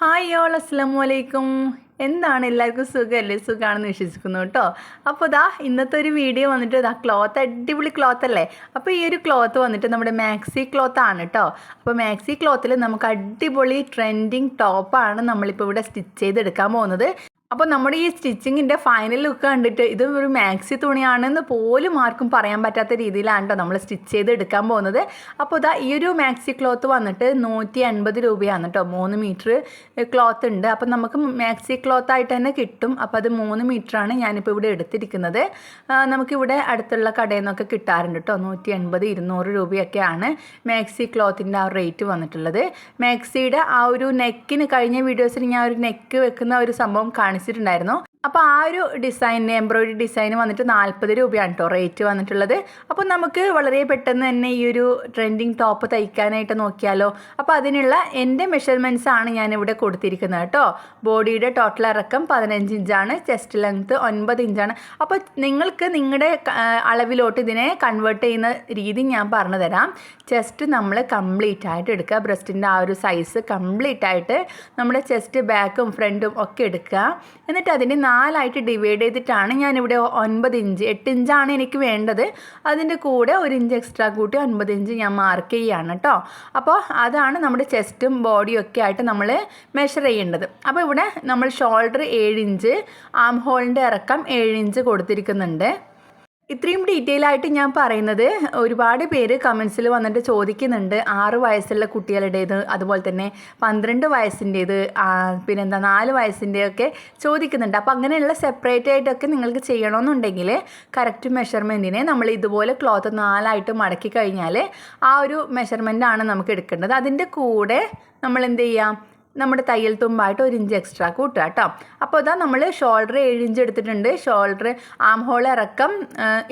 Hi all അസ്സലാമു അലൈക്കും എന്താണ് എല്ലാവർക്കും സുഖമല്ലേ സുഖമാണെന്ന് വിശ്വസിക്കുന്നു കേട്ടോ. അപ്പോൾ ഇതാ ഇന്നത്തെ ഒരു വീഡിയോ വന്നിട്ട് ഇതാ ക്ലോത്ത് അടിപൊളി ക്ലോത്ത് അല്ലേ? അപ്പോൾ ഈ ഒരു ക്ലോത്ത് വന്നിട്ട് നമ്മുടെ മാക്സി ക്ലോത്ത് ആണ് കേട്ടോ. അപ്പോൾ മാക്സി ക്ലോത്തിൽ നമുക്ക് അടിപൊളി ട്രെൻഡിങ് ടോപ്പാണ് നമ്മളിപ്പോൾ ഇവിടെ സ്റ്റിച്ച് ചെയ്തെടുക്കാൻ പോകുന്നത്. അപ്പോൾ നമ്മുടെ ഈ സ്റ്റിച്ചിങ്ങിന്റെ ഫൈനൽ ലുക്ക് കണ്ടിട്ട് ഇത് ഒരു മാക്സി തുണിയാണെന്ന് പോലും ആർക്കും പറയാൻ പറ്റാത്ത രീതിയിലാണ് കേട്ടോ നമ്മൾ സ്റ്റിച്ച് ചെയ്ത് എടുക്കാൻ പോകുന്നത്. അപ്പോൾ ഇതാ ഈ ഒരു മാക്സി ക്ലോത്ത് വന്നിട്ട് നൂറ്റി അൻപത് രൂപയാണ് കേട്ടോ മൂന്ന് മീറ്റർ ക്ലോത്ത് ഉണ്ട്. അപ്പോൾ നമുക്ക് മാക്സി ക്ലോത്ത് ആയിട്ട് തന്നെ കിട്ടും. അപ്പോൾ അത് മൂന്ന് മീറ്ററാണ് ഞാനിപ്പോൾ ഇവിടെ എടുത്തിരിക്കുന്നത്. നമുക്കിവിടെ അടുത്തുള്ള കടയിൽ നിന്നൊക്കെ കിട്ടാറുണ്ട് കേട്ടോ നൂറ്റി അൻപത് ഇരുന്നൂറ് രൂപയൊക്കെയാണ് മാക്സി ക്ലോത്തിന്റെ ആ റേറ്റ് വന്നിട്ടുള്ളത്. മാക്സിയുടെ ആ ഒരു നെക്കിന് കഴിഞ്ഞ വീഡിയോസിൽ ഞാൻ ഒരു നെക്ക് വെക്കുന്ന ഒരു സംഭവം കാണിച്ചിട്ടുണ്ടായിരുന്നു. അപ്പോൾ ആ ഒരു ഡിസൈൻ എംബ്രോയിഡറി ഡിസൈന് വന്നിട്ട് നാൽപ്പത് രൂപയാണ് കേട്ടോ റേറ്റ് വന്നിട്ടുള്ളത്. അപ്പോൾ നമുക്ക് വളരെ പെട്ടെന്ന് തന്നെ ഈ ഒരു ട്രെൻഡിങ് ടോപ്പ് തയ്ക്കാനായിട്ട് നോക്കിയാലോ? അപ്പോൾ അതിനുള്ള എന്റെ മെഷർമെന്റ്സ് ആണ് ഞാനിവിടെ കൊടുത്തിരിക്കുന്നത് കേട്ടോ ബോഡിയുടെ ടോട്ടൽ ഇറക്കം പതിനഞ്ച് ഇഞ്ചാണ് ചെസ്റ്റ് ലെങ്ത്ത് ഒൻപത് ഇഞ്ചാണ് അപ്പോൾ നിങ്ങൾക്ക് നിങ്ങളുടെ അളവിലോട്ട് ഇതിനെ കൺവേർട്ട് ചെയ്യുന്ന രീതി ഞാൻ പറഞ്ഞു തരാം. ചെസ്റ്റ് നമ്മൾ കംപ്ലീറ്റ് ആയിട്ട് എടുക്കുക. ബ്രസ്റ്റിന്റെ ആ ഒരു സൈസ് കംപ്ലീറ്റ് ആയിട്ട് നമ്മുടെ ചെസ്റ്റ് ബാക്കും ഫ്രണ്ടും ഒക്കെ എടുക്കുക. എന്നിട്ട് അതിനെ നാലായിട്ട് ഡിവൈഡ് ചെയ്തിട്ടാണ് ഞാനിവിടെ ഒൻപത് ഇഞ്ച് എട്ട് ഇഞ്ചാണ് എനിക്ക് വേണ്ടത്. അതിന്റെ കൂടെ ഒരു ഇഞ്ച് എക്സ്ട്രാ കൂട്ടി ഒൻപത് ഇഞ്ച് ഞാൻ മാർക്ക് ചെയ്യുകയാണ് കേട്ടോ അപ്പോൾ അതാണ് നമ്മുടെ ചെസ്റ്റും ബോഡിയും ഒക്കെ ആയിട്ട് നമ്മൾ മെഷർ ചെയ്യേണ്ടത്. അപ്പോൾ ഇവിടെ നമ്മൾ ഷോൾഡർ ഏഴ് ഇഞ്ച് ആം ഹോളിന്റെ ഇറക്കം ഏഴ് ഇഞ്ച് കൊടുത്തിരിക്കുന്നുണ്ട്. ഇത്രയും ഡീറ്റെയിൽ ആയിട്ട് ഞാൻ പറയുന്നത് ഒരുപാട് പേര് കമൻസിൽ വന്നിട്ട് ചോദിക്കുന്നുണ്ട്. ആറ് വയസ്സുള്ള കുട്ടികളുടേത് അതുപോലെ തന്നെ പന്ത്രണ്ട് വയസ്സിന്റേത് പിന്നെന്താ നാല് വയസ്സിന്റെയൊക്കെ ചോദിക്കുന്നുണ്ട്. അപ്പോൾ അങ്ങനെയുള്ള സെപ്പറേറ്റ് ആയിട്ടൊക്കെ നിങ്ങൾക്ക് ചെയ്യണമെന്നുണ്ടെങ്കിൽ കറക്റ്റ് മെഷർമെന്റിനെ നമ്മൾ ഇതുപോലെ ക്ലോത്ത് നാലായിട്ട് മടക്കി കഴിഞ്ഞാൽ ആ ഒരു മെഷർമെന്റാണ് നമുക്ക് എടുക്കേണ്ടത്. അതിന്റെ കൂടെ നമ്മൾ എന്ത് ചെയ്യാം? നമ്മുടെ തയ്യൽ തുമ്പായിട്ട് ഒരു ഇഞ്ച് എക്സ്ട്രാ കൂട്ടുക കേട്ടോ. അപ്പോൾ ഇതാ നമ്മൾ ഷോൾഡർ ഏഴ് ഇഞ്ച് എടുത്തിട്ടുണ്ട്. ഷോൾഡർ ആം ഹോൾ ഇറക്കം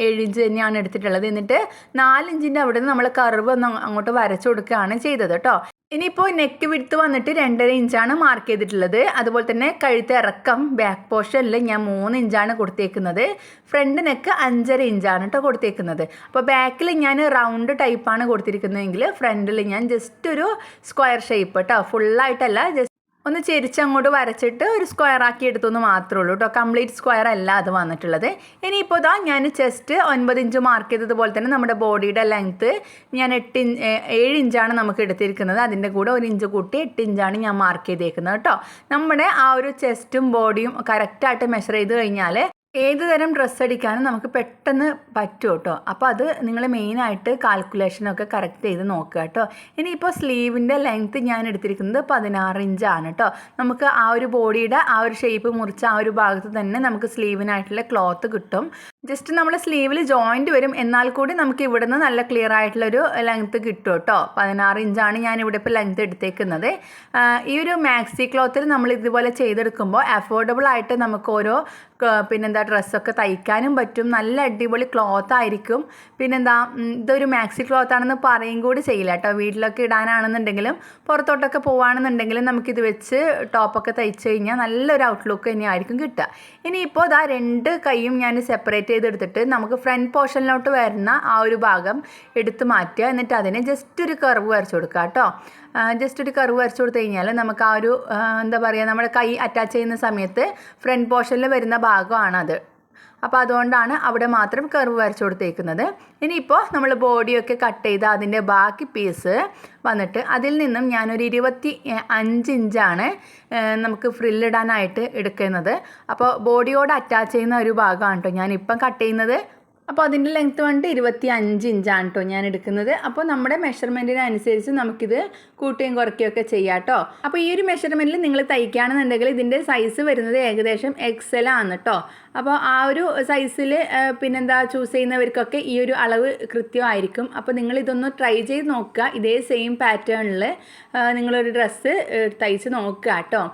ഏഴ് ഇഞ്ച് തന്നെയാണ് എടുത്തിട്ടുള്ളത്. എന്നിട്ട് നാലിഞ്ചിന്റെ അവിടെ നിന്ന് നമ്മൾ കർവ് ഒന്ന് അങ്ങോട്ട് വരച്ചു കൊടുക്കുകയാണ് ചെയ്തത് കേട്ടോ. ഇനിയിപ്പോൾ നെക്ക് വിടുത്ത് വന്നിട്ട് രണ്ടര ഇഞ്ചാണ് മാർക്ക് ചെയ്തിട്ടുള്ളത്. അതുപോലെ തന്നെ കഴുത്ത് ഇറക്കം ബാക്ക് പോർഷനിൽ ഞാൻ മൂന്ന് ഇഞ്ചാണ് കൊടുത്തേക്കുന്നത്. ഫ്രണ്ട് നെക്ക് അഞ്ചര ഇഞ്ചാണ് കേട്ടോ കൊടുത്തേക്കുന്നത്. അപ്പോൾ ബാക്കിൽ ഞാൻ റൗണ്ട് ടൈപ്പാണ് കൊടുത്തിരിക്കുന്നതെങ്കിൽ ഫ്രണ്ടിൽ ഞാൻ ജസ്റ്റ് ഒരു സ്ക്വയർ ഷേപ്പ് കേട്ടോ ഫുള്ളായിട്ടല്ല ജസ്റ്റ് ഒന്ന് ചെരിച്ച് അങ്ങോട്ട് വരച്ചിട്ട് ഒരു സ്ക്വയർ ആക്കി എടുത്തെന്ന് മാത്രമേ ഉള്ളൂ കേട്ടോ കംപ്ലീറ്റ് സ്ക്വയർ അല്ല അത് വന്നിട്ടുള്ളത്. ഇനിയിപ്പോൾ ഇതാ ഞാൻ ചെസ്റ്റ് ഒൻപത് ഇഞ്ച് മാർക്ക് ചെയ്തതുപോലെ തന്നെ നമ്മുടെ ബോഡിയുടെ ലെങ്ത്ത് ഞാൻ എട്ട് ഇഞ്ച് ഏഴ് ഇഞ്ചാണ് നമുക്ക് എടുത്തിരിക്കുന്നത്. അതിന്റെ കൂടെ ഒരു ഇഞ്ച് കൂട്ടി എട്ട് ഇഞ്ചാണ് ഞാൻ മാർക്ക് ചെയ്തേക്കുന്നത് കേട്ടോ നമ്മുടെ ആ ഒരു ചെസ്റ്റും ബോഡിയും കറക്റ്റായിട്ട് മെഷർ ചെയ്ത് കഴിഞ്ഞാൽ ഏത് തരം ഡ്രസ്സ് അടിക്കാനും നമുക്ക് പെട്ടെന്ന് പറ്റും കേട്ടോ അപ്പോൾ അത് നിങ്ങൾ മെയിനായിട്ട് കാൽക്കുലേഷനൊക്കെ കറക്റ്റ് ചെയ്ത് നോക്കുക കേട്ടോ. ഇനിയിപ്പോൾ സ്ലീവിന്റെ ലെങ്ത്ത് ഞാൻ എടുത്തിരിക്കുന്നത് പതിനാറ് ഇഞ്ചാണ് കേട്ടോ. നമുക്ക് ആ ഒരു ബോഡിയുടെ ആ ഒരു ഷേപ്പ് മുറിച്ച് ആ ഒരു ഭാഗത്ത് തന്നെ നമുക്ക് സ്ലീവിനായിട്ടുള്ള ക്ലോത്ത് കിട്ടും. ജസ്റ്റ് നമ്മൾ സ്ലീവിൽ ജോയിന്റ് വരും. എന്നാൽ കൂടി നമുക്ക് ഇവിടെ നിന്ന് നല്ല ക്ലിയർ ആയിട്ടുള്ളൊരു ലെങ്ത്ത് കിട്ടും കേട്ടോ. പതിനാറ് ഇഞ്ചാണ് ഞാൻ ഇവിടെ ഇപ്പോൾ ലെങ്ത്ത് എടുത്തേക്കുന്നത്. ഈ ഒരു മാക്സി ക്ലോത്തിൽ നമ്മൾ ഇതുപോലെ ചെയ്തെടുക്കുമ്പോൾ അഫോർഡബിൾ ആയിട്ട് നമുക്ക് ഓരോ പിന്നെന്താ ഡ്രസ്സൊക്കെ തയ്ക്കാനും പറ്റും. നല്ല അടിപൊളി ക്ലോത്ത് ആയിരിക്കും. പിന്നെന്താ ഇതൊരു മാക്സി ക്ലോത്ത് ആണെന്ന് പറയും കൂടി ചെയ്യില്ല കേട്ടോ. വീട്ടിലൊക്കെ ഇടാനാണെന്നുണ്ടെങ്കിലും പുറത്തോട്ടൊക്കെ പോകുകയാണെന്നുണ്ടെങ്കിലും നമുക്കിത് വെച്ച് ടോപ്പൊക്കെ തയ്ച്ച് കഴിഞ്ഞാൽ നല്ലൊരു ഔട്ട്ലുക്ക് തന്നെയായിരിക്കും കിട്ടുക. ഇനിയിപ്പോൾ ഇതാ രണ്ട് കൈയും ഞാൻ സെപ്പറേറ്റ് ചെയ്തെടുത്തിട്ട് നമുക്ക് ഫ്രണ്ട് പോർഷനിലോട്ട് വരുന്ന ആ ഒരു ഭാഗം എടുത്ത് മാറ്റുക. എന്നിട്ട് അതിനെ ജസ്റ്റ് ഒരു കർവ് വരച്ചു കൊടുക്കുക കേട്ടോ. ജസ്റ്റ് ഒരു കർവ് വരച്ചു കൊടുത്തു കഴിഞ്ഞാൽ നമുക്ക് ആ ഒരു എന്താ പറയുക നമ്മുടെ കൈ അറ്റാച്ച് ചെയ്യുന്ന സമയത്ത് ഫ്രണ്ട് പോർഷനിൽ വരുന്ന ഭാഗമാണത്. അപ്പോൾ അതുകൊണ്ടാണ് അവിടെ മാത്രം കർവ് വരച്ചു കൊടുത്തേക്കുന്നത്. ഇനിയിപ്പോൾ നമ്മൾ ബോഡിയൊക്കെ കട്ട് ചെയ്ത് അതിന്റെ ബാക്കി പീസ് വന്നിട്ട് അതിൽ നിന്നും ഞാനൊരു ഇരുപത്തി അഞ്ച് ഇഞ്ചാണ് നമുക്ക് ഫ്രില്ലിടാനായിട്ട് എടുക്കുന്നത്. അപ്പോൾ ബോഡിയോട് അറ്റാച്ച് ചെയ്യുന്ന ഒരു ഭാഗമാണ് കേട്ടോ ഞാനിപ്പം കട്ട് ചെയ്യുന്നത്. അപ്പോൾ അതിന്റെ ലെങ്ത്ത് വന്നിട്ട് ഇരുപത്തി അഞ്ച് ഇഞ്ചാണ് കേട്ടോ ഞാൻ എടുക്കുന്നത്. അപ്പോൾ നമ്മുടെ മെഷർമെന്റിനനുസരിച്ച് നമുക്കിത് കൂട്ടുകയും കുറയ്ക്കുകയും ഒക്കെ ചെയ്യാം കേട്ടോ അപ്പോൾ ഈ ഒരു മെഷർമെന്റിൽ നിങ്ങൾ തയ്ക്കുകയാണെന്നുണ്ടെങ്കിൽ ഇതിന്റെ സൈസ് വരുന്നത് ഏകദേശം എക്സൽ ആണ് കേട്ടോ അപ്പോൾ ആ ഒരു സൈസിൽ പിന്നെന്താ ചൂസ് ചെയ്യുന്നവർക്കൊക്കെ ഈ ഒരു അളവ് കൃത്യമായിരിക്കും. അപ്പോൾ നിങ്ങൾ ഇതൊന്ന് ട്രൈ ചെയ്ത് നോക്കുക. ഇതേ സെയിം പാറ്റേണിൽ നിങ്ങളൊരു ഡ്രസ്സ് തയ്ച്ച് നോക്കുക കേട്ടോ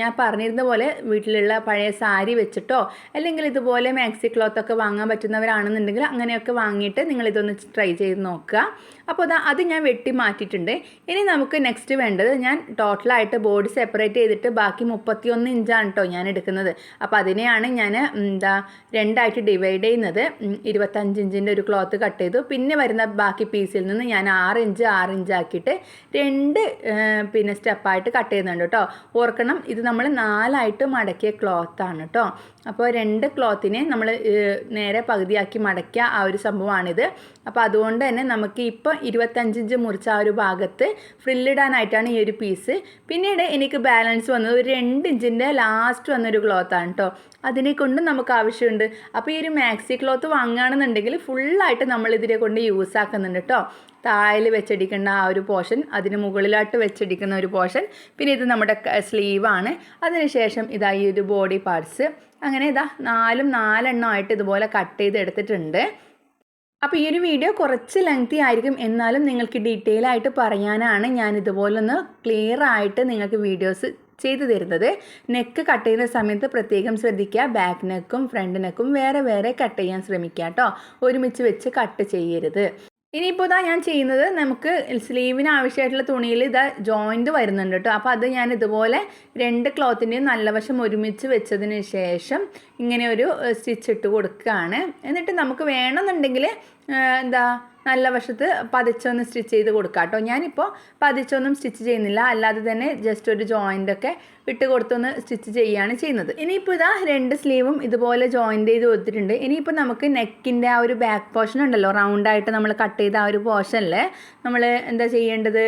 ഞാൻ പറഞ്ഞിരുന്ന പോലെ വീട്ടിലുള്ള പഴയ സാരി വെച്ചിട്ടോ അല്ലെങ്കിൽ ഇതുപോലെ മാക്സി ക്ലോത്തൊക്കെ വാങ്ങാൻ വാങ്ങാൻ പറ്റുന്നവരാണെന്നുണ്ടെങ്കിൽ അങ്ങനെയൊക്കെ വാങ്ങിയിട്ട് നിങ്ങൾ ഇതൊന്ന് ട്രൈ ചെയ്ത് നോക്കുക. അപ്പോൾ അതാ അത് ഞാൻ വെട്ടി മാറ്റിയിട്ടുണ്ട്. ഇനി നമുക്ക് നെക്സ്റ്റ് വേണ്ടത് ഞാൻ ടോട്ടലായിട്ട് ബോഡി സെപ്പറേറ്റ് ചെയ്തിട്ട് ബാക്കി മുപ്പത്തിയൊന്ന് ഇഞ്ചാണ് കേട്ടോ ഞാൻ എടുക്കുന്നത്. അപ്പോൾ അതിനെയാണ് ഞാൻ എന്താ രണ്ടായിട്ട് ഡിവൈഡ് ചെയ്യുന്നത്. ഇരുപത്തഞ്ച് ഇഞ്ചിന്റെ ഒരു ക്ലോത്ത് കട്ട് ചെയ്തു. പിന്നെ വരുന്ന ബാക്കി പീസിൽ നിന്ന് ഞാൻ ആറ് ഇഞ്ച് ആറ് ഇഞ്ച് ആക്കിയിട്ട് രണ്ട് പിന്നെ സ്റ്റെപ്പായിട്ട് കട്ട് ചെയ്യുന്നുണ്ട് കേട്ടോ ഓർക്കണം ഇത് നമ്മൾ നാലായിട്ട് മടക്കിയ ക്ലോത്താണ് കേട്ടോ അപ്പോൾ രണ്ട് ക്ലോത്തിനെ നമ്മൾ നേരെ പകുതിയാക്കി മടക്കിയ ആ ഒരു സംഭവമാണിത്. അപ്പോൾ അതുകൊണ്ട് തന്നെ നമുക്ക് ഇപ്പോൾ ഇരുപത്തഞ്ച് ഇഞ്ച് മുറിച്ച ആ ഒരു ഭാഗത്ത് ഫ്രില്ലിടാനായിട്ടാണ് ഈ ഒരു പീസ്. പിന്നീട് എനിക്ക് ബാലൻസ് വന്നത് ഒരു രണ്ട് ഇഞ്ചിന്റെ ലാസ്റ്റ് വന്നൊരു ക്ലോത്താണ് കേട്ടോ. അതിനെ കൊണ്ട് നമുക്ക് ആവശ്യമുണ്ട്. അപ്പോൾ ഈ ഒരു മാക്സി ക്ലോത്ത് വാങ്ങുകയാണെന്നുണ്ടെങ്കിൽ ഫുള്ളായിട്ട് നമ്മൾ ഇതിനെ കൊണ്ട് യൂസ് ആക്കുന്നുണ്ട് കേട്ടോ. താഴെ വെച്ചടിക്കുന്ന ആ ഒരു പോർഷൻ അതിന് മുകളിലായിട്ട് വെച്ചടിക്കുന്ന ഒരു പോർഷൻ. പിന്നെ ഇത് നമ്മുടെ സ്ലീവാണ് അതിനുശേഷം ഇതാ ഈ ഒരു ബോഡി പാർട്സ്. അങ്ങനെ ഇതാ നാലും നാലെണ്ണമായിട്ട് ഇതുപോലെ കട്ട് ചെയ്ത് എടുത്തിട്ടുണ്ട്. അപ്പോൾ ഈ ഒരു വീഡിയോ കുറച്ച് ലെങ്തി ആയിരിക്കും. എന്നാലും നിങ്ങൾക്ക് ഡീറ്റെയിൽ ആയിട്ട് പറയാനാണ് ഞാൻ ഇതുപോലൊന്ന് ക്ലിയർ ആയിട്ട് നിങ്ങൾക്ക് വീഡിയോസ് ചെയ്തു തരുന്നത്. നെക്ക് കട്ട് ചെയ്യുന്ന സമയത്ത് പ്രത്യേകം ശ്രദ്ധിക്കുക. ബാക്ക് നെക്കും ഫ്രണ്ട് നെക്കും വേറെ വേറെ കട്ട് ചെയ്യാൻ ശ്രമിക്കുക കേട്ടോ. ഒരുമിച്ച് വെച്ച് കട്ട് ചെയ്യരുത്. ഇനിയിപ്പോൾ ഇതാ ഞാൻ ചെയ്യുന്നത് നമുക്ക് സ്ലീവിന് ആവശ്യമായിട്ടുള്ള തുണിയിൽ ഇതാ ജോയിന്റ് വരുന്നുണ്ട് കേട്ടോ അപ്പോൾ അത് ഞാൻ ഇതുപോലെ രണ്ട് ക്ലോത്തിന്റെയും നല്ല വശം ഒരുമിച്ച് വെച്ചതിന് ശേഷം ഇങ്ങനെ ഒരു സ്റ്റിച്ച് ഇട്ട് കൊടുക്കുകയാണ്. എന്നിട്ട് നമുക്ക് വേണമെന്നുണ്ടെങ്കിൽ എന്താ നല്ല വശത്ത് പതിച്ചൊന്ന് സ്റ്റിച്ച് ചെയ്ത് കൊടുക്കാം കേട്ടോ ഞാനിപ്പോൾ പതിച്ചൊന്നും സ്റ്റിച്ച് ചെയ്യുന്നില്ല. അല്ലാതെ തന്നെ ജസ്റ്റ് ഒരു ജോയിന്റൊക്കെ ഇട്ട് കൊടുത്തൊന്ന് സ്റ്റിച്ച് ചെയ്യുകയാണ് ചെയ്യുന്നത്. ഇനിയിപ്പോൾ ഇതാ രണ്ട് സ്ലീവും ഇതുപോലെ ജോയിന്റ് ചെയ്ത് കൊടുത്തിട്ടുണ്ട്. ഇനിയിപ്പോൾ നമുക്ക് നെക്കിന്റെ ആ ഒരു ബാക്ക് പോർഷൻ ഉണ്ടല്ലോ. റൗണ്ടായിട്ട് നമ്മൾ കട്ട് ചെയ്ത ആ ഒരു പോർഷനിൽ നമ്മൾ എന്താ ചെയ്യേണ്ടത്?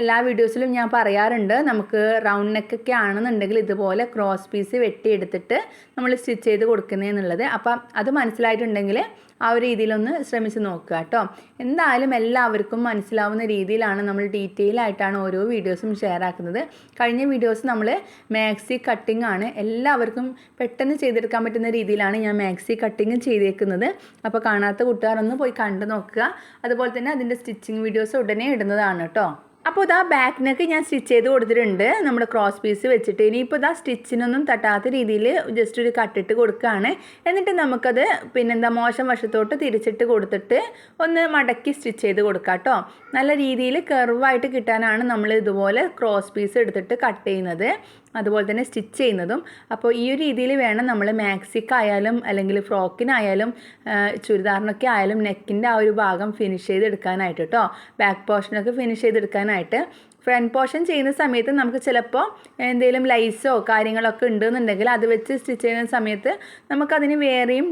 എല്ലാ വീഡിയോസിലും ഞാൻ പറയാറുണ്ട്. നമുക്ക് റൗണ്ട് നെക്കൊക്കെ ആണെന്നുണ്ടെങ്കിൽ ഇതുപോലെ ക്രോസ് പീസ് വെട്ടിയെടുത്തിട്ട് നമ്മൾ സ്റ്റിച്ച് ചെയ്ത് കൊടുക്കുന്നതെന്നുള്ളത് അപ്പം അത് മനസ്സിലായിട്ടുണ്ടെങ്കിൽ ആ ഒരു രീതിയിലൊന്ന് ശ്രമിച്ച് നോക്കുക കേട്ടോ. എന്തായാലും എല്ലാവർക്കും മനസ്സിലാവുന്ന രീതിയിലാണ് നമ്മൾ ഡീറ്റെയിൽ ആയിട്ടാണ് ഓരോ വീഡിയോസും ഷെയർ ആക്കുന്നത്. കഴിഞ്ഞ വീഡിയോസ് നമ്മൾ മാക്സി കട്ടിംഗ് ആണ്. എല്ലാവർക്കും പെട്ടെന്ന് ചെയ്തെടുക്കാൻ പറ്റുന്ന രീതിയിലാണ് ഞാൻ മാക്സി കട്ടിങ് ചെയ്തേക്കുന്നത്. അപ്പോൾ കാണാത്ത കൂട്ടുകാരൊന്ന് പോയി കണ്ടു നോക്കുക. അതുപോലെ തന്നെ അതിന്റെ സ്റ്റിച്ചിങ് വീഡിയോസ് ഉടനെ ഇടുന്നതാണ് കേട്ടോ. അപ്പോൾ ഇതാ ബാക്ക് നെക്ക് ഞാൻ സ്റ്റിച്ച് ചെയ്ത് കൊടുത്തിട്ടുണ്ട്. നമ്മുടെ ക്രോസ് പീസ് വെച്ചിട്ട്. ഇനിയിപ്പോൾ ഇതാ സ്റ്റിച്ചിനൊന്നും തട്ടാത്ത രീതിയിൽ ജസ്റ്റ് ഒരു കട്ടിട്ട് കൊടുക്കുകയാണ് എന്നിട്ട് നമുക്കത് പിന്നെന്താ മോശം വശത്തോട്ട് തിരിച്ചിട്ട് കൊടുത്തിട്ട് ഒന്ന് മടക്കി സ്റ്റിച്ച് ചെയ്ത് കൊടുക്കാം കേട്ടോ നല്ല രീതിയിൽ കർവായിട്ട് കിട്ടാനാണ് നമ്മൾ ഇതുപോലെ ക്രോസ് പീസ് എടുത്തിട്ട് കട്ട് ചെയ്യുന്നത്. അതുപോലെ തന്നെ സ്റ്റിച്ച് ചെയ്യുന്നതും. അപ്പോൾ ഈ ഒരു രീതിയിൽ വേണം നമ്മൾ മാക്സിക്കായാലും അല്ലെങ്കിൽ ഫ്രോക്കിനായാലും ചുരിദാറിനൊക്കെ ആയാലും നെക്കിന്റെ ആ ഒരു ഭാഗം ഫിനിഷ് ചെയ്തെടുക്കാനായിട്ട് കേട്ടോ. ബാക്ക് പോർഷനൊക്കെ ഫിനിഷ് ചെയ്തെടുക്കാനായിട്ട്. ഫ്രണ്ട് പോർഷൻ ചെയ്യുന്ന സമയത്ത് നമുക്ക് ചിലപ്പോൾ എന്തെങ്കിലും ലൈസോ കാര്യങ്ങളൊക്കെ ഉണ്ടെന്നുണ്ടെങ്കിൽ അത് വെച്ച് സ്റ്റിച്ച് ചെയ്യുന്ന സമയത്ത് നമുക്കതിന് വേറെയും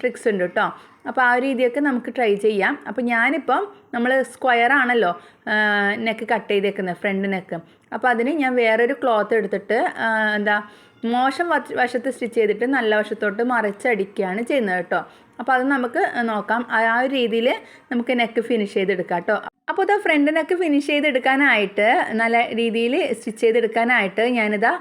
ട്രിക്സ് ഉണ്ട് കേട്ടോ. അപ്പോൾ ആ രീതിയൊക്കെ നമുക്ക് ട്രൈ ചെയ്യാം. അപ്പോൾ ഞാനിപ്പം നമ്മൾ സ്ക്വയർ ആണല്ലോ നെക്ക് കട്ട് ചെയ്തേക്കുന്നത് ഫ്രണ്ട് നെക്ക് അപ്പോൾ അതിന് ഞാൻ വേറൊരു ക്ലോത്ത് എടുത്തിട്ട് എന്താ മോശം വശ- വശത്ത് സ്റ്റിച്ച് ചെയ്തിട്ട് നല്ല വശത്തോട്ട് മറിച്ചടിക്കുകയാണ് ചെയ്യുന്നത് കേട്ടോ. അപ്പോൾ അത് നമുക്ക് നോക്കാം. ആ ഒരു രീതിയിൽ നമുക്ക് നെക്ക് ഫിനിഷ് ചെയ്തെടുക്കാം കേട്ടോ അപ്പോൾ ഇതാ ഫ്രണ്ട് നെക്ക് ഫിനിഷ് ചെയ്തെടുക്കാനായിട്ട് നല്ല രീതിയിൽ സ്റ്റിച്ച് ചെയ്തെടുക്കാനായിട്ട് ഞാനിതാ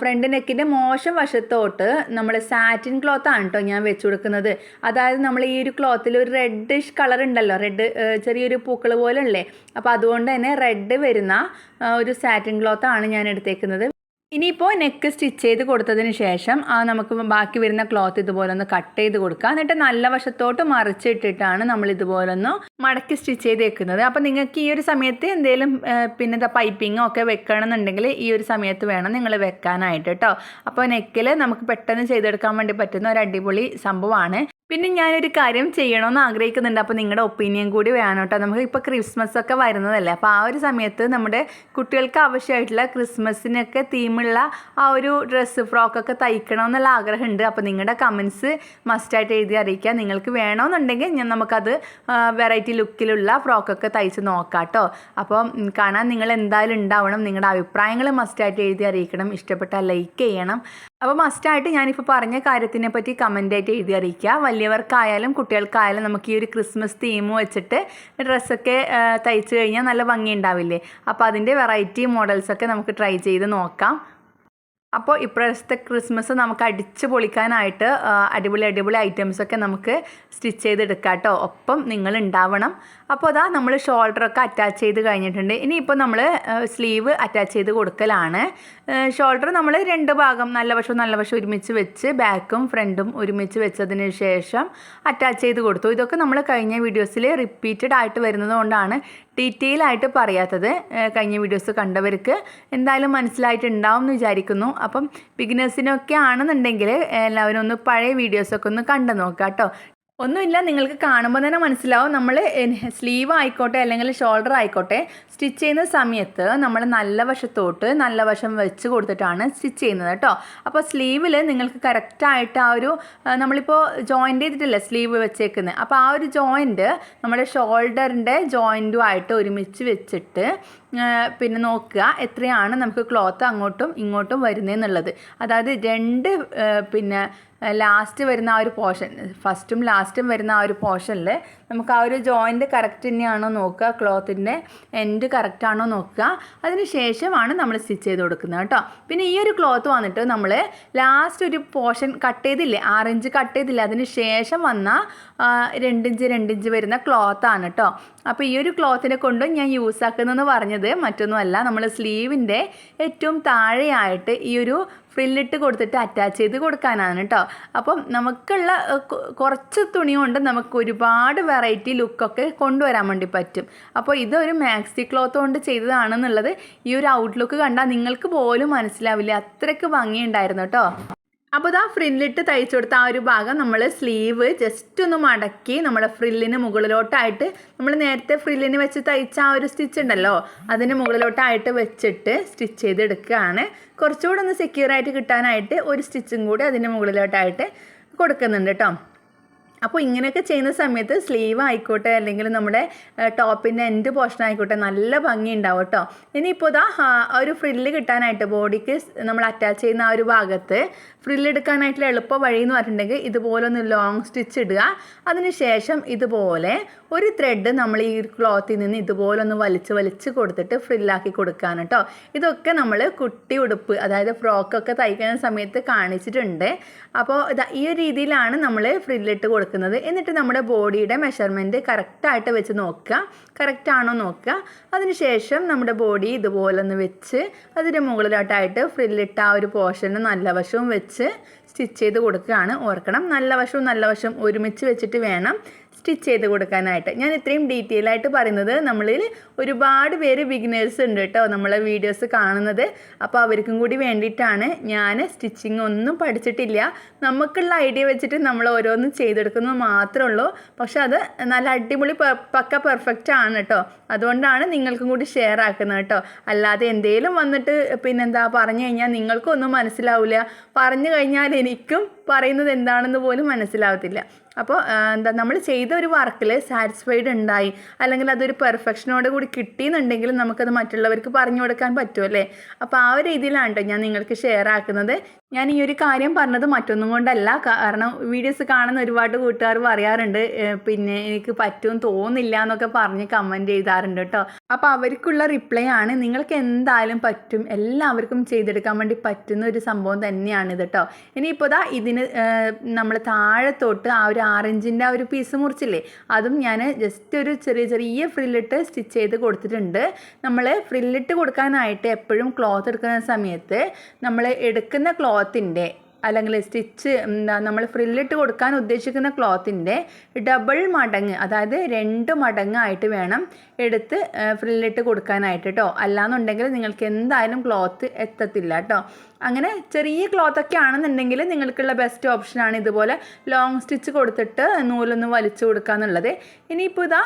ഫ്രണ്ട് നെക്കിന്റെ മോശം വശത്തോട്ട് നമ്മൾ സാറ്റിൻ ക്ലോത്ത് ആണ് കേട്ടോ ഞാൻ വെച്ച് കൊടുക്കുന്നത്. അതായത് നമ്മൾ ഈ ഒരു ക്ലോത്തിൽ ഒരു റെഡിഷ് കളർ ഉണ്ടല്ലോ. റെഡ് ചെറിയൊരു പൂക്കൾ പോലെ ഉള്ളേ അപ്പോൾ അതുകൊണ്ട് തന്നെ റെഡ് വരുന്ന ഒരു സാറ്റിൻ ക്ലോത്ത് ആണ് ഞാൻ എടുത്തേക്കുന്നത്. ഇനിയിപ്പോൾ നെക്ക് സ്റ്റിച്ച് ചെയ്ത് കൊടുത്തതിന് ശേഷം ആ നമുക്ക് ബാക്കി വരുന്ന ക്ലോത്ത് ഇതുപോലെ ഒന്ന് കട്ട് ചെയ്ത് കൊടുക്കുക എന്നിട്ട് നല്ല വശത്തോട്ട് മറിച്ചിട്ടിട്ടാണ് നമ്മൾ ഇതുപോലെ ഒന്ന് മടക്കി സ്റ്റിച്ച് ചെയ്ത് വെക്കുന്നത് അപ്പോൾ നിങ്ങൾക്ക് ഈ ഒരു സമയത്ത് എന്തെങ്കിലും പിന്നെ എന്താ പൈപ്പിങ്ങോ ഒക്കെ വെക്കണമെന്നുണ്ടെങ്കിൽ ഈ ഒരു സമയത്ത് വേണം നിങ്ങൾ വെക്കാനായിട്ട് കേട്ടോ അപ്പോൾ നെക്കിൽ നമുക്ക് പെട്ടെന്ന് ചെയ്തെടുക്കാൻ വേണ്ടി പറ്റുന്ന ഒരു അടിപൊളി സംഭവമാണ്. പിന്നെ ഞാനൊരു കാര്യം ചെയ്യണമെന്ന് ആഗ്രഹിക്കുന്നുണ്ട്. അപ്പോൾ നിങ്ങളുടെ ഒപ്പീനിയൻ കൂടി വേണം കേട്ടോ നമുക്ക് ഇപ്പോൾ ക്രിസ്മസ് ഒക്കെ വരുന്നതല്ലേ. അപ്പോൾ ആ ഒരു സമയത്ത് നമ്മുടെ കുട്ടികൾക്ക് ആവശ്യമായിട്ടുള്ള ക്രിസ്മസിനൊക്കെ തീമുള്ള ആ ഒരു ഡ്രസ്സ് ഫ്രോക്കൊക്കെ തയ്ക്കണം എന്നുള്ള ആഗ്രഹമുണ്ട്. അപ്പോൾ നിങ്ങളുടെ കമൻസ് മസ്റ്റായിട്ട് എഴുതി അറിയിക്കുക. നിങ്ങൾക്ക് വേണമെന്നുണ്ടെങ്കിൽ ഞാൻ നമുക്കത് വെറൈറ്റി ലുക്കിലുള്ള ഫ്രോക്കൊക്കെ തയ്ച്ച് നോക്കാം കേട്ടോ അപ്പോൾ ഉം, കാണാൻ നിങ്ങൾ എന്തായാലും ഉണ്ടാവണം. നിങ്ങളുടെ അഭിപ്രായങ്ങൾ മസ്റ്റായിട്ട് എഴുതി അറിയിക്കണം. ഇഷ്ടപ്പെട്ടാൽ ലൈക്ക് ചെയ്യണം. അപ്പോൾ മസ്റ്റായിട്ട് ഞാനിപ്പോൾ പറഞ്ഞ കാര്യത്തിനെ പറ്റി കമന്റായിട്ട് എഴുതി അറിയിക്കുക. വലിയവർക്കായാലും കുട്ടികൾക്കായാലും നമുക്ക് ഈ ഒരു ക്രിസ്മസ് തീം വെച്ചിട്ട് ഡ്രസ്സൊക്കെ തയ്ച്ച് കഴിഞ്ഞാൽ നല്ല ഭംഗി ഉണ്ടാവില്ലേ? അപ്പോൾ അതിന്റെ വെറൈറ്റി മോഡൽസൊക്കെ നമുക്ക് ട്രൈ ചെയ്ത് നോക്കാം. അപ്പോൾ ഇപ്രാവശ്യത്തെ ക്രിസ്മസ് നമുക്ക് അടിച്ച് പൊളിക്കാനായിട്ട് അടിപൊളി അടിപൊളി ഐറ്റംസൊക്കെ നമുക്ക് സ്റ്റിച്ച് ചെയ്തെടുക്കാം കേട്ടോ. ഒപ്പം നിങ്ങൾ ഉണ്ടാവണം. അപ്പോൾ അതാ നമ്മൾ ഷോൾഡറൊക്കെ അറ്റാച്ച് ചെയ്ത് കഴിഞ്ഞിട്ടുണ്ട്. ഇനിയിപ്പോൾ നമ്മൾ സ്ലീവ് അറ്റാച്ച് ചെയ്ത് കൊടുക്കലാണ്. ഷോൾഡർ നമ്മൾ രണ്ട് ഭാഗം നല്ല വശവും നല്ല വശവും ഒരുമിച്ച് വെച്ച് ബാക്കും ഫ്രണ്ടും ഒരുമിച്ച് വെച്ചതിന് ശേഷം അറ്റാച്ച് ചെയ്ത് കൊടുത്തു. ഇതൊക്കെ നമ്മൾ കഴിഞ്ഞ വീഡിയോസിൽ റിപ്പീറ്റഡ് ആയിട്ട് വരുന്നത് കൊണ്ടാണ് ഡീറ്റെയിൽ ആയിട്ട് പറയാത്തത് കഴിഞ്ഞ വീഡിയോസ് കണ്ടവർക്ക് എന്തായാലും മനസ്സിലായിട്ടുണ്ടാവും എന്ന് വിചാരിക്കുന്നു. അപ്പം ബിഗിനേഴ്സിനൊക്കെ ആണെന്നുണ്ടെങ്കിൽ എല്ലാവരും ഒന്ന് പഴയ വീഡിയോസൊക്കെ ഒന്ന് കണ്ടു നോക്കാം കേട്ടോ ഒന്നുമില്ല നിങ്ങൾക്ക് കാണുമ്പോൾ തന്നെ മനസ്സിലാവും. നമ്മൾ സ്ലീവ് ആയിക്കോട്ടെ അല്ലെങ്കിൽ ഷോൾഡർ ആയിക്കോട്ടെ സ്റ്റിച്ച് ചെയ്യുന്ന സമയത്ത് നമ്മൾ നല്ല വശത്തോട്ട് നല്ല വശം വെച്ച് കൊടുത്തിട്ടാണ് സ്റ്റിച്ച് ചെയ്യുന്നത് കേട്ടോ. അപ്പോൾ സ്ലീവിൽ നിങ്ങൾക്ക് കറക്റ്റായിട്ട് ആ ഒരു നമ്മളിപ്പോൾ ജോയിന്റ് ചെയ്തിട്ടില്ലേ സ്ലീവ് വെച്ചേക്കുന്നത് അപ്പോൾ ആ ഒരു ജോയിന്റ് നമ്മുടെ ഷോൾഡറിന്റെ ജോയിന്റുമായിട്ട് ഒരുമിച്ച് വെച്ചിട്ട് പിന്നെ നോക്കുക എത്രയാണ് നമുക്ക് ക്ലോത്ത് അങ്ങോട്ടും ഇങ്ങോട്ടും വരുന്നതെന്നുള്ളത് അതായത് രണ്ട് പിന്നെ ലാസ്റ്റ് വരുന്ന ആ ഒരു പോർഷൻ ഫസ്റ്റും ലാസ്റ്റും വരുന്ന ആ ഒരു പോർഷനിൽ നമുക്ക് ആ ഒരു ജോയിന്റ് കറക്റ്റ് തന്നെയാണോ നോക്കുക ക്ലോത്തിന്റെ എൻഡ് കറക്റ്റ് ആണോ നോക്കുക. അതിന് ശേഷമാണ് നമ്മൾ സ്റ്റിച്ച് ചെയ്ത് കൊടുക്കുന്നത് കേട്ടോ. പിന്നെ ഈ ഒരു ക്ലോത്ത് വന്നിട്ട് നമ്മൾ ലാസ്റ്റ് ഒരു പോർഷൻ കട്ട് ചെയ്തില്ലേ ആറിഞ്ച് കട്ട് ചെയ്തില്ലേ അതിന് ശേഷം വന്ന രണ്ടിഞ്ച് രണ്ടിഞ്ച് വരുന്ന ക്ലോത്താണ് കേട്ടോ. അപ്പോൾ ഈ ഒരു ക്ലോത്തിനെ കൊണ്ട് ഞാൻ യൂസ് ആക്കുന്നതെന്ന് പറഞ്ഞത് മറ്റൊന്നുമല്ല. നമ്മൾ സ്ലീവിന്റെ ഏറ്റവും താഴെയായിട്ട് ഈ ഒരു ഫ്രില്ലിട്ട് കൊടുത്തിട്ട് അറ്റാച്ച് ചെയ്ത് കൊടുക്കാനാണ് കേട്ടോ അപ്പം നമുക്കുള്ള കുറച്ച് തുണി കൊണ്ട് നമുക്ക് ഒരുപാട് വെറൈറ്റി ലുക്കൊക്കെ കൊണ്ടുവരാൻ വേണ്ടി പറ്റും. അപ്പോൾ ഇതൊരു മാക്സി ക്ലോത്ത് കൊണ്ട് ചെയ്തതാണെന്നുള്ളത് ഈ ഒരു ഔട്ട്ലുക്ക് കണ്ടാൽ നിങ്ങൾക്ക് പോലും മനസ്സിലാവില്ല. അത്രയ്ക്ക് ഭംഗിയുണ്ടായിരുന്നു കേട്ടോ അപ്പോൾ ഇതാ ഫ്രില്ലിട്ട് തയ്ച്ചു കൊടുത്ത ആ ഒരു ഭാഗം നമ്മൾ സ്ലീവ് ജസ്റ്റ് ഒന്ന് മടക്കി നമ്മുടെ ഫ്രില്ലിന് മുകളിലോട്ടായിട്ട് നമ്മൾ നേരത്തെ ഫ്രില്ലിന് വെച്ച് തയ്ച്ച ആ ഒരു സ്റ്റിച്ച് ഉണ്ടല്ലോ അതിന് മുകളിലോട്ടായിട്ട് വെച്ചിട്ട് സ്റ്റിച്ച് ചെയ്തെടുക്കുകയാണ്. കുറച്ചുകൂടെ ഒന്ന് സെക്യൂർ ആയിട്ട് കിട്ടാനായിട്ട് ഒരു സ്റ്റിച്ചും കൂടി അതിന് മുകളിലോട്ടായിട്ട് കൊടുക്കുന്നുണ്ട് കേട്ടോ അപ്പോൾ ഇങ്ങനെയൊക്കെ ചെയ്യുന്ന സമയത്ത് സ്ലീവ് ആയിക്കോട്ടെ അല്ലെങ്കിൽ നമ്മുടെ ടോപ്പിന്റെ എൻഡ് പോർഷൻ ആയിക്കോട്ടെ നല്ല ഭംഗി ഉണ്ടാവും കേട്ടോ ഇനിയിപ്പോൾ ഇതാ ഒരു ഫ്രില്ല് കിട്ടാനായിട്ട് ബോഡിക്ക് നമ്മൾ അറ്റാച്ച് ചെയ്യുന്ന ആ ഒരു ഭാഗത്ത് ഫ്രില്ല് എടുക്കാനായിട്ടുള്ള എളുപ്പ വഴി എന്ന് പറഞ്ഞിട്ടുണ്ടെങ്കിൽ ഇതുപോലെ ഒന്ന് ലോങ് സ്റ്റിച്ച് ഇടുക. അതിനുശേഷം ഇതുപോലെ ഒരു ത്രെഡ് നമ്മൾ ഈ ക്ലോത്തിൽ നിന്ന് ഇതുപോലെ ഒന്ന് വലിച്ച് വലിച്ച് കൊടുത്തിട്ട് ഫ്രില്ലാക്കി കൊടുക്കാൻ കേട്ടോ ഇതൊക്കെ നമ്മൾ കുട്ടി ഉടുപ്പ് അതായത് ഫ്രോക്കൊക്കെ തയ്ക്കുന്ന സമയത്ത് കാണിച്ചിട്ടുണ്ട്. അപ്പോൾ ഈ ഒരു രീതിയിലാണ് നമ്മൾ ഫ്രില്ലിട്ട് കൊടുക്കുന്നത്. എന്നിട്ട് നമ്മുടെ ബോഡിയുടെ മെഷർമെന്റ് കറക്റ്റായിട്ട് വെച്ച് നോക്കുക. കറക്റ്റാണോ നോക്കുക. അതിനുശേഷം നമ്മുടെ ബോഡി ഇതുപോലെ ഒന്ന് വെച്ച് അതിന്റെ മുകളിലോട്ടായിട്ട് ഫ്രില്ലിട്ട ആ ഒരു പോർഷന് നല്ല വശവും വെച്ച് സ്റ്റിച്ച് ചെയ്ത് കൊടുക്കുകയാണ്. ഓർക്കണം. നല്ല വശവും നല്ല വശവും ഒരുമിച്ച് വെച്ചിട്ട് വേണം സ്റ്റിച്ച് ചെയ്ത് കൊടുക്കാനായിട്ട്. ഞാൻ ഇത്രയും ഡീറ്റെയിൽ ആയിട്ട് പറയുന്നത് നമ്മളിൽ ഒരുപാട് പേര് ബിഗിനേഴ്സ് ഉണ്ട് കേട്ടോ നമ്മളെ വീഡിയോസ് കാണുന്നത്. അപ്പോൾ അവർക്കും കൂടി വേണ്ടിയിട്ടാണ് ഞാൻ സ്റ്റിച്ചിങ് ഒന്നും പഠിച്ചിട്ടില്ല. നമുക്കുള്ള ഐഡിയ വെച്ചിട്ട് നമ്മൾ ഓരോന്നും ചെയ്തെടുക്കുന്നത് മാത്രമേ ഉള്ളൂ പക്ഷെ അത് നല്ല അടിപൊളി പക്ക പെർഫെക്റ്റ് ആണ് കേട്ടോ. അതുകൊണ്ടാണ് നിങ്ങൾക്കും കൂടി ഷെയർ ആക്കുന്നത് കേട്ടോ. അല്ലാതെ എന്തെങ്കിലും വന്നിട്ട് പിന്നെന്താ പറഞ്ഞു കഴിഞ്ഞാൽ നിങ്ങൾക്കൊന്നും മനസ്സിലാവില്ല പറഞ്ഞു കഴിഞ്ഞാൽ എനിക്കും പറയുന്നത് എന്താണെന്ന് പോലും മനസ്സിലാവത്തില്ല. അപ്പോൾ എന്താ നമ്മൾ ചെയ്ത ഒരു വർക്കിൽ സാറ്റിസ്ഫൈഡ് ഉണ്ടായി. അല്ലെങ്കിൽ അതൊരു പെർഫെക്ഷനോട് കൂടി കിട്ടിയെന്നുണ്ടെങ്കിൽ നമുക്കത് മറ്റുള്ളവർക്ക് പറഞ്ഞു കൊടുക്കാൻ പറ്റുമല്ലേ അപ്പോൾ ആ ഒരു രീതിയിലാണ് കേട്ടോ ഞാൻ നിങ്ങൾക്ക് ഷെയർ ആക്കുന്നത്. ഞാൻ ഈ ഒരു കാര്യം പറഞ്ഞത് മറ്റൊന്നും കൊണ്ടല്ല. കാരണം വീഡിയോസ് കാണുന്ന ഒരുപാട് കൂട്ടുകാർ പറയാറുണ്ട് പിന്നെ എനിക്ക് പറ്റും തോന്നില്ല എന്നൊക്കെ പറഞ്ഞ് കമന്റ് ചെയ്താറുണ്ട് കേട്ടോ അപ്പോൾ അവർക്കുള്ള റിപ്ലൈ ആണ് നിങ്ങൾക്ക് എന്തായാലും പറ്റും എല്ലാവർക്കും ചെയ്തെടുക്കാൻ വേണ്ടി പറ്റുന്ന ഒരു സംഭവം തന്നെയാണ് തന്നെയാണിത് കേട്ടോ ഇനിയിപ്പോൾ ദാ ഇതിന് നമ്മൾ താഴത്തോട്ട് ആ ഒരു ആറഞ്ചിന്റെ ആ ഒരു പീസ് മുറിച്ചില്ലേ അതും ഞാൻ ജസ്റ്റ് ഒരു ചെറിയ ചെറിയ ഫ്രില്ലിട്ട് സ്റ്റിച്ച് ചെയ്ത് കൊടുത്തിട്ടുണ്ട്. നമ്മൾ ഫ്രില്ലിട്ട് കൊടുക്കാനായിട്ട് എപ്പോഴും ക്ലോത്ത് എടുക്കുന്ന സമയത്ത് നമ്മൾ എടുക്കുന്ന ക്ലോത്തിന്റെ അല്ലെങ്കിൽ സ്റ്റിച്ച് എന്താ നമ്മൾ ഫ്രില്ലിട്ട് കൊടുക്കാൻ ഉദ്ദേശിക്കുന്ന ക്ലോത്തിന്റെ ഡബിൾ മടങ്ങ് അതായത് രണ്ട് മടങ്ങായിട്ട് വേണം എടുത്ത് ഫ്രില്ലിട്ട് കൊടുക്കാനായിട്ട് കേട്ടോ അല്ലാന്നുണ്ടെങ്കിൽ നിങ്ങൾക്ക് എന്തായാലും ക്ലോത്ത് എത്തത്തില്ല കേട്ടോ അങ്ങനെ ചെറിയ ക്ലോത്തൊക്കെ ആണെന്നുണ്ടെങ്കിൽ നിങ്ങൾക്കുള്ള ബെസ്റ്റ് ഓപ്ഷനാണ് ഇതുപോലെ ലോങ് സ്റ്റിച്ച് കൊടുത്തിട്ട് നൂലൊന്ന് വലിച്ചു കൊടുക്കുക എന്നുള്ളത്. ഇനിയിപ്പോൾ ഇതാ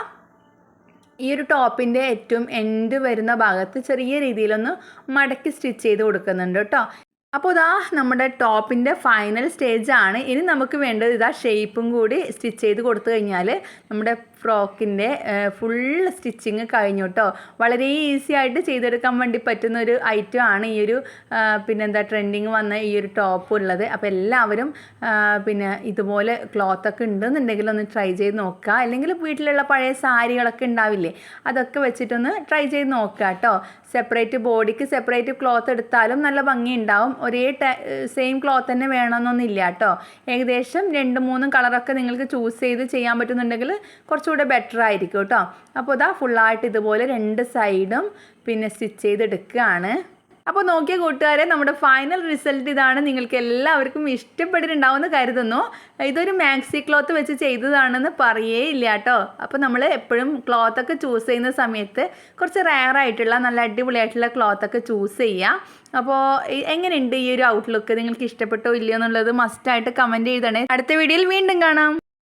ഈ ഒരു ടോപ്പിന്റെ ഏറ്റവും എൻഡ് വരുന്ന ഭാഗത്ത് ചെറിയ രീതിയിലൊന്ന് മടക്കി സ്റ്റിച്ച് ചെയ്ത് കൊടുക്കുന്നുണ്ട് കേട്ടോ അപ്പോൾ ഇതാ നമ്മുടെ ടോപ്പിന്റെ ഫൈനൽ സ്റ്റേജ് ആണ് ഇനി നമുക്ക് വേണ്ടത് ഇതാ ഷേപ്പും കൂടി സ്റ്റിച്ച് ചെയ്ത് കൊടുത്തു കഴിഞ്ഞാൽ നമ്മുടെ ഫ്രോക്കിന്റെ ഫുൾ സ്റ്റിച്ചിങ് കഴിഞ്ഞു കേട്ടോ വളരെ ഈസി ആയിട്ട് ചെയ്തെടുക്കാൻ വേണ്ടി പറ്റുന്ന ഒരു ഐറ്റം ആണ് ഈ ഒരു പിന്നെന്താ ട്രെൻഡിങ് വന്ന ഈ ഒരു ടോപ്പ് ഉള്ളത്. അപ്പോൾ എല്ലാവരും പിന്നെ ഇതുപോലെ ക്ലോത്ത് ഒക്കെ ഉണ്ടെന്നുണ്ടെങ്കിൽ ഒന്ന് ട്രൈ ചെയ്ത് നോക്കുക. അല്ലെങ്കിൽ വീട്ടിലുള്ള പഴയ സാരികളൊക്കെ ഉണ്ടാവില്ലേ അതൊക്കെ വെച്ചിട്ടൊന്ന് ട്രൈ ചെയ്ത് നോക്കുക കേട്ടോ സെപ്പറേറ്റ് ബോഡിക്ക് സെപ്പറേറ്റ് ക്ലോത്ത് എടുത്താലും നല്ല ഭംഗി ഉണ്ടാവും ഒരേ സെയിം ക്ലോത്ത് തന്നെ വേണമെന്നൊന്നുമില്ല കേട്ടോ. ഏകദേശം രണ്ട് മൂന്നും കളറൊക്കെ നിങ്ങൾക്ക് ചൂസ് ചെയ്ത് ചെയ്യാൻ പറ്റുന്നുണ്ടെങ്കിൽ കുറച്ചുകൂടെ ബെറ്റർ ആയിരിക്കും കേട്ടോ. അപ്പോൾ ഇതാ ഫുള്ളായിട്ട് ഇതുപോലെ രണ്ട് സൈഡും പിന്നെ സ്റ്റിച്ച് ചെയ്തെടുക്കുകയാണ്. അപ്പോൾ നോക്കിയ കൂട്ടുകാരെ നമ്മുടെ ഫൈനൽ റിസൾട്ട് ഇതാണ് നിങ്ങൾക്ക് എല്ലാവർക്കും ഇഷ്ടപ്പെട്ടിട്ടുണ്ടാവുമെന്ന് കരുതുന്നു. ഇതൊരു മാക്സി ക്ലോത്ത് വെച്ച് ചെയ്തതാണെന്ന് പറയേ ഇല്ല കേട്ടോ. അപ്പോൾ നമ്മൾ എപ്പോഴും ക്ലോത്ത് ഒക്കെ ചൂസ് ചെയ്യുന്ന സമയത്ത് കുറച്ച് റയർ ആയിട്ടുള്ള നല്ല അടിപൊളിയായിട്ടുള്ള ക്ലോത്ത് ഒക്കെ ചൂസ് ചെയ്യാം. അപ്പോൾ എങ്ങനെയുണ്ട് ഈ ഒരു ഔട്ട്ലുക്ക് നിങ്ങൾക്ക് ഇഷ്ടപ്പെട്ടോ ഇല്ലയോ എന്നുള്ളത് മസ്റ്റായിട്ട് കമന്റ് ചെയ്തണേ. അടുത്ത വീഡിയോയിൽ വീണ്ടും കാണാം.